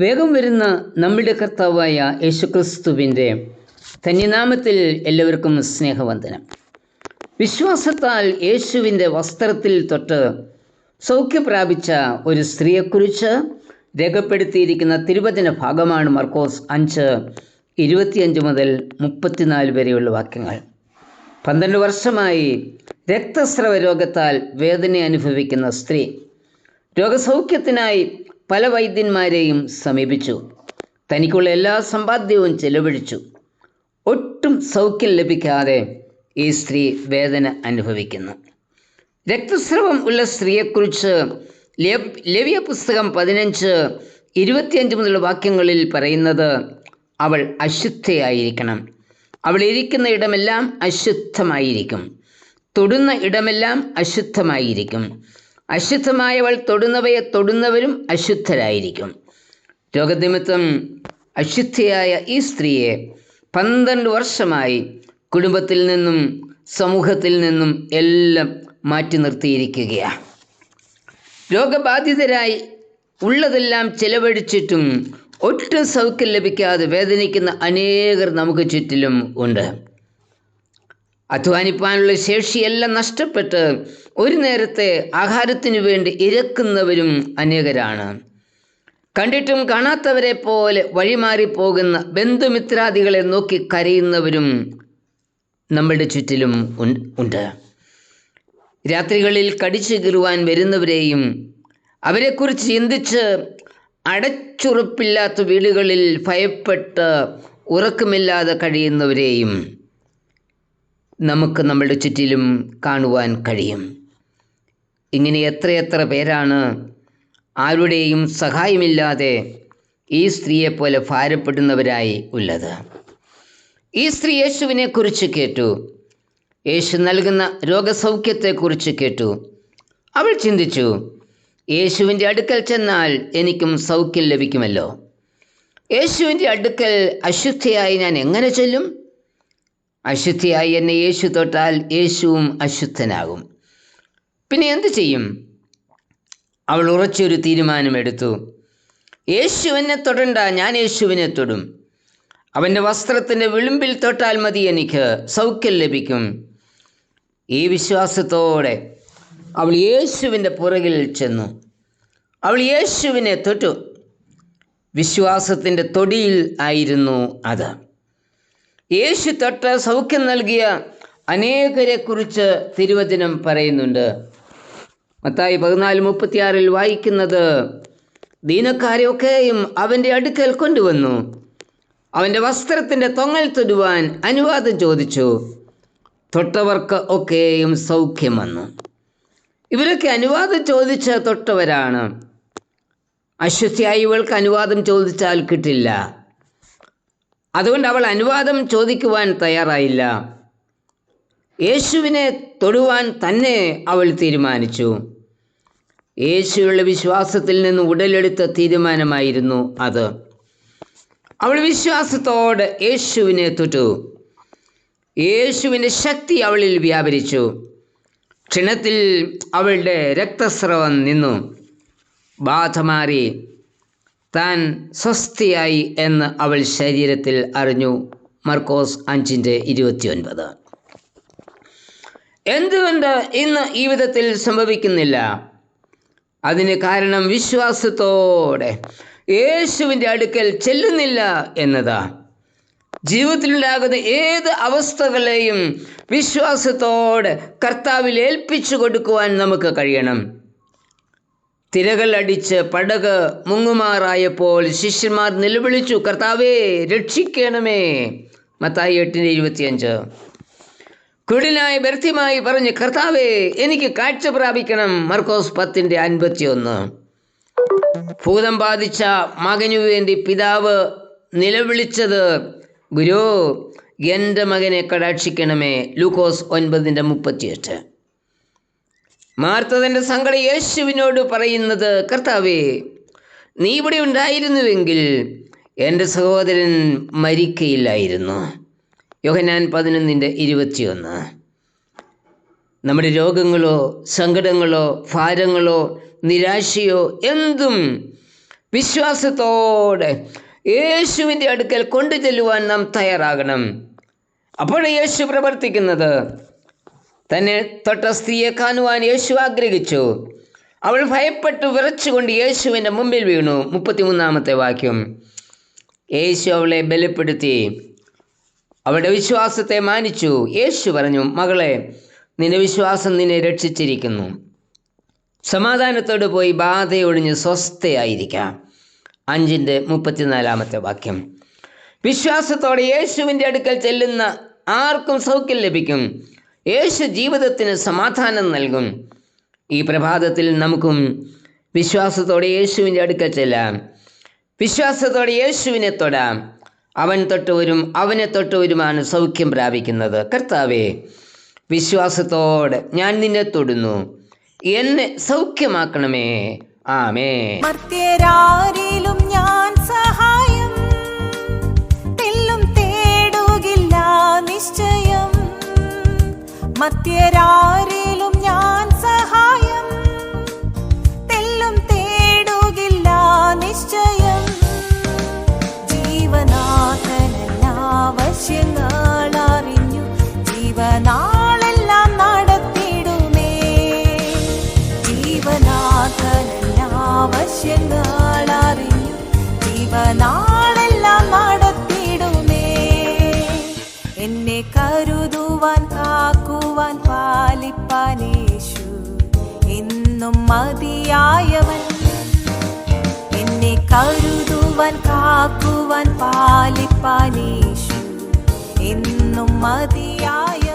വേഗം വരുന്ന നമ്മുടെ കർത്താവായ യേശുക്രിസ്തുവിന്റെ ധന്യനാമത്തിൽ എല്ലാവർക്കും സ്നേഹവന്ദനം. വിശ്വാസത്താൽ യേശുവിന്റെ വസ്ത്രത്തിൽ തൊട്ട് സൗഖ്യം പ്രാപിച്ച ഒരു സ്ത്രീയെക്കുറിച്ച് രേഖപ്പെടുത്തിയിരിക്കുന്ന തിരുവചന ഭാഗമാണ് മർക്കോസ് അഞ്ച് ഇരുപത്തിയഞ്ച് മുതൽ മുപ്പത്തിനാല് വരെയുള്ള വാക്യങ്ങൾ. പന്ത്രണ്ട് വർഷമായി രക്തസ്രവ രോഗത്താൽ വേദന അനുഭവിക്കുന്ന സ്ത്രീ രോഗസൗഖ്യത്തിനായി പല വൈദ്യന്മാരെയും സമീപിച്ചു. തനിക്കുള്ള എല്ലാ സമ്പാദ്യവും ചെലവഴിച്ചു. ഒട്ടും സൗഖ്യം ലഭിക്കാതെ ഈ സ്ത്രീ വേദന അനുഭവിക്കുന്നു. രക്തസ്രവം ഉള്ള സ്ത്രീയെക്കുറിച്ച് ലവ്യ പുസ്തകം പതിനഞ്ച് ഇരുപത്തിയഞ്ച് മുതലുള്ള വാക്യങ്ങളിൽ പറയുന്നത് അവൾ അശുദ്ധയായിരിക്കണം. അവൾ ഇരിക്കുന്ന ഇടമെല്ലാം അശുദ്ധമായിരിക്കും. തൊടുന്ന ഇടമെല്ലാം അശുദ്ധമായിരിക്കും. അശുദ്ധമായവൾ തൊടുന്നവയെ തൊടുന്നവരും അശുദ്ധരായിരിക്കും. രോഗനിമിത്തം അശുദ്ധിയായ ഈ സ്ത്രീയെ പന്ത്രണ്ട് വർഷമായി കുടുംബത്തിൽ നിന്നും സമൂഹത്തിൽ നിന്നും എല്ലാം മാറ്റി നിർത്തിയിരിക്കുകയാണ്. രോഗബാധിതരായി ഉള്ളതെല്ലാം ചെലവഴിച്ചിട്ടും ഒട്ടും സൗഖ്യം ലഭിക്കാതെ വേദനിക്കുന്ന അനേകർ നമുക്ക് ചുറ്റിലും ഉണ്ട്. അധ്വാനിപ്പാനുള്ള ശേഷിയെല്ലാം നഷ്ടപ്പെട്ട് ഒരു നേരത്തെ ആഹാരത്തിനു വേണ്ടി ഇരക്കുന്നവരും അനേകരാണ്. കണ്ടിട്ടും കാണാത്തവരെ പോലെ വഴിമാറി പോകുന്ന ബന്ധുമിത്രാദികളെ നോക്കി കരയുന്നവരും നമ്മളുടെ ചുറ്റിലും ഉണ്ട്. രാത്രികളിൽ കടിച്ചു കീറുവാൻ വരുന്നവരെയും അവരെക്കുറിച്ച് ചിന്തിച്ച് അടച്ചുറപ്പില്ലാത്ത വീടുകളിൽ ഭയപ്പെട്ട് ഉറക്കമില്ലാതെ കഴിയുന്നവരെയും നമുക്ക് നമ്മളുടെ ചുറ്റിലും കാണുവാൻ കഴിയും. ഇങ്ങനെ എത്രയെത്ര പേരാണ് ആരുടെയും സഹായമില്ലാതെ ഈ സ്ത്രീയെപ്പോലെ ഭാരപ്പെടുന്നവരായി ഉള്ളത്. ഈ സ്ത്രീ യേശുവിനെ കുറിച്ച് കേട്ടു. യേശു നൽകുന്ന രോഗസൗഖ്യത്തെക്കുറിച്ച് കേട്ടു. അവൾ ചിന്തിച്ചു യേശുവിന്റെ അടുക്കൽ ചെന്നാൽ എനിക്കും സൗഖ്യം ലഭിക്കുമല്ലോ. യേശുവിന്റെ അടുക്കൽ അശുദ്ധിയായി ഞാൻ എങ്ങനെ ചെല്ലും? അശുദ്ധിയായി എന്നെ യേശു തൊട്ടാൽ യേശുവും അശുദ്ധനാകും. പിന്നെ എന്ത് ചെയ്യും? അവൾ ഉറച്ചൊരു തീരുമാനമെടുത്തു. യേശുവിനെ തൊടണ്ട ഞാൻ യേശുവിനെ തൊടും. അവന്റെ വസ്ത്രത്തിന്റെ വിളിമ്പിൽ തൊട്ടാൽ മതി എനിക്ക് സൗഖ്യം ലഭിക്കും. ഈ വിശ്വാസത്തോടെ അവൾ യേശുവിന്റെ പുറകിൽ ചെന്നു. അവൾ യേശുവിനെ തൊട്ടു. വിശ്വാസത്തിന്റെ തൊടിയിൽ ആയിരുന്നു അത്. യേശു തൊട്ട സൗഖ്യം നൽകിയ അനേകരെക്കുറിച്ച് തിരുവചനം പറയുന്നുണ്ട്. മത്തായി പതിനാല് മുപ്പത്തിയാറിൽ വായിക്കുന്നത് ദീനക്കാരെയൊക്കെയും അവന്റെ അടുക്കൽ കൊണ്ടുവന്നു. അവന്റെ വസ്ത്രത്തിന്റെ തൊങ്ങൽ തൊടുവാൻ അനുവാദം ചോദിച്ചു. തൊട്ടവർക്ക് ഒക്കെയും സൗഖ്യം വന്നു. ഇവരൊക്കെ അനുവാദം ചോദിച്ച തൊട്ടവരാണ്. അശ്വസിയായി ഇവൾക്ക് അനുവാദം ചോദിച്ചാൽ കിട്ടില്ല. അതുകൊണ്ട് അവൾ അനുവാദം ചോദിക്കുവാൻ തയ്യാറായില്ല. യേശുവിനെ തൊടുവാൻ തന്നെ അവൾ തീരുമാനിച്ചു. യേശുവിലുള്ള വിശ്വാസത്തിൽ നിന്ന് ഉടലെടുത്ത തീരുമാനമായിരുന്നു അത്. അവൾ വിശ്വാസത്തോടെ യേശുവിനെ തൊട്ടു. യേശുവിന്റെ ശക്തി അവളിൽ വ്യാപരിച്ചു. ക്ഷണത്തിൽ അവളുടെ രക്തസ്രവം നിന്നു. ബാധ മാറി താൻ സ്വസ്ഥയായി എന്ന് അവൾ ശരീരത്തിൽ അറിഞ്ഞു. മർക്കോസ് അഞ്ചിന്റെ ഇരുപത്തിയൊൻപത്. എന്തുകൊണ്ട് ഇന്ന് ഈ വിധത്തിൽ സംഭവിക്കുന്നില്ല? അതിന് കാരണം വിശ്വാസത്തോടെ യേശുവിന്റെ അടുക്കൽ ചെല്ലുന്നില്ല എന്നതാ. ജീവിതത്തിലുണ്ടാകുന്ന ഏത് അവസ്ഥകളെയും വിശ്വാസത്തോടെ കർത്താവിൽ ഏൽപ്പിച്ചു കൊടുക്കുവാൻ നമുക്ക് കഴിയണം. തിരകൾ അടിച്ച് പടക് മുങ്ങുമാറായപ്പോൾ ശിഷ്യന്മാർ നിലവിളിച്ചു കർത്താവേ രക്ഷിക്കണമേ. മത്തായി എട്ടിന് ഇരുപത്തിയഞ്ച്. കുടിനായി വ്യർത്ഥമായി പറഞ്ഞ് കർത്താവേ എനിക്ക് കാഴ്ച പ്രാപിക്കണം. മർക്കോസ് പത്തിന്റെ അൻപത്തിയൊന്ന്. ഭൂതം ബാധിച്ച മകനു വേണ്ടി പിതാവ് നിലവിളിച്ചത് ഗുരു എന്റെ മകനെ കടാക്ഷിക്കണമേ. ലൂക്കോസ് ഒൻപതിന്റെ മുപ്പത്തിയെട്ട്. മാർത്ത സങ്കട സങ്കടം യേശുവിനോട് പറയുന്നത് കർത്താവേ നീ ഇവിടെ ഉണ്ടായിരുന്നുവെങ്കിൽ എന്റെ സഹോദരൻ മരിക്കയില്ലായിരുന്നു. യോഹനാൻ പതിനൊന്നിന്റെ ഇരുപത്തിയൊന്ന്. നമ്മുടെ രോഗങ്ങളോ സങ്കടങ്ങളോ ഭാരങ്ങളോ നിരാശയോ എന്തും വിശ്വാസത്തോടെ യേശുവിന്റെ അടുക്കൽ കൊണ്ടു ചെല്ലുവാൻ നാം തയ്യാറാകണം. അപ്പോൾ യേശു പ്രവർത്തിക്കുന്നത് തന്നെ തൊട്ട സ്ത്രീയെ കാണുവാൻ യേശു ആഗ്രഹിച്ചു. അവൾ ഭയപ്പെട്ട് വിറച്ചുകൊണ്ട് യേശുവിന്റെ മുമ്പിൽ വീണു. മുപ്പത്തിമൂന്നാമത്തെ വാക്യം. യേശു അവളെ ബലപ്പെടുത്തി. അവളുടെ വിശ്വാസത്തെ മാനിച്ചു. യേശു പറഞ്ഞു മകളെ നിന്റെ വിശ്വാസം നിന്നെ രക്ഷിച്ചിരിക്കുന്നു. സമാധാനത്തോട് പോയി ബാധയൊഴിഞ്ഞ് സ്വസ്ഥയായിരിക്കാം. അഞ്ചിന്റെ മുപ്പത്തിനാലാമത്തെ വാക്യം. വിശ്വാസത്തോടെ യേശുവിന്റെ അടുക്കൽ ചെല്ലുന്ന ആർക്കും സൗഖ്യം ലഭിക്കും. യേശു ജീവിതത്തിന് സമാധാനം നൽകും. ഈ പ്രഭാതത്തിൽ നമുക്കും വിശ്വാസത്തോടെ യേശുവിന്റെ അടുക്കൽ ചെല്ലാം. വിശ്വാസത്തോടെ യേശുവിനെ തൊടാം. അവൻ തൊട്ടവരും അവനെ തൊട്ടുവരുമാണ് സൗഖ്യം പ്രാപിക്കുന്നത്. കർത്താവേ വിശ്വാസത്തോടെ ഞാൻ നിന്നെ തൊടുന്നു. എന്നെ സൗഖ്യമാക്കണമേ. ആമേ മർത്യരാരിലും ഞാൻ സഹായം. തേടുകില്ല നിശ്ചയം. മർത്യരാരിലും നടത്തിടുമേ എന്നെ കരുതുവാൻ കാക്കുവാൻ എന്നെ കരുതുവാൻ കാക്കുവാൻ എന്നും മതിയായ